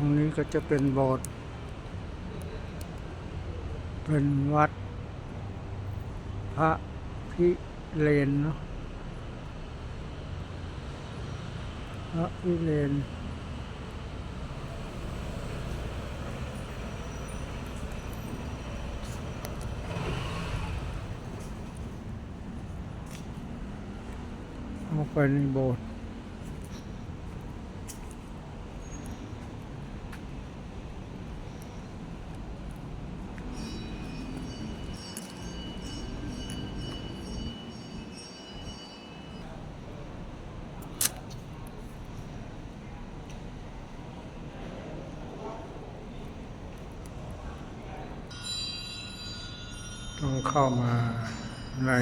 รงนี้ก็จะเป็นโบสถ์เป็นวัด พระพิเรนเนาะพระพิเรนเข้าไปในโบสถ์ ต้องเข้ามาใน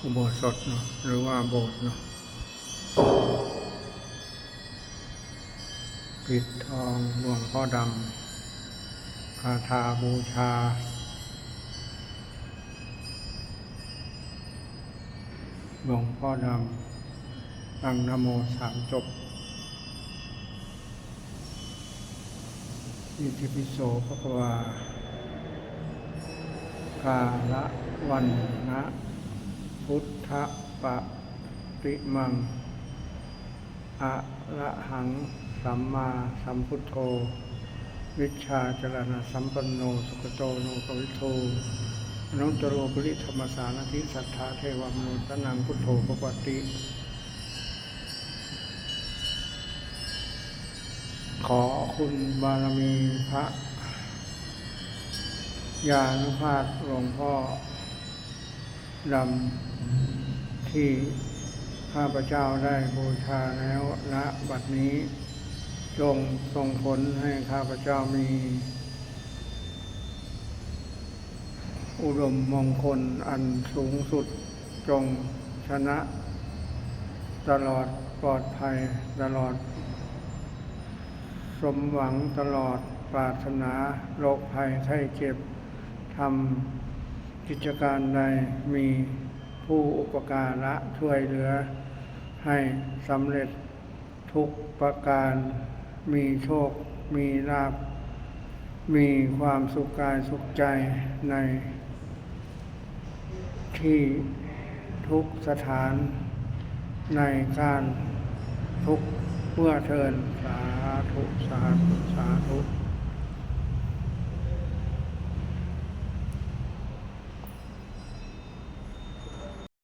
อุโบสถเนาะหรือว่าโบสถ์เนาะปิดทองหลวงพ่อดำคาถาบูชา หลวงพ่อดำตั้งนโมสามจบอิติปิโสภะคะวา กาละวันนะพุทธปฏิมังอะระหังสัมมาสัมพุทโธ วิชาจรณะสัมปันโนสุขโตโนกวิโทอนุตตรโรปริธรรมสารทิสัทธาเทวมนุษย์นังพุทโธปปติ ขอคุณบารมีพระ ยานุภาพหลวงพ่อดำที่ข้าพเจ้าได้บูชาแล้วณบัดนี้ จงส่งผลให้ข้าพเจ้ามี อุดมมงคลอันสูงสุดจงชนะ ตลอดปลอดภัยตลอด สมหวังตลอดปรารถนาโรคภัยไข้เจ็บ ทำกิจการใดมีผู้อุปการะช่วยเหลือ ให้สำเร็จทุกประการ มีโชค มีลาภมีความสุขกายสุขใจในที่ทุกสถานในการทุกเมื่อเทินสาธุ สาธุ สาธุ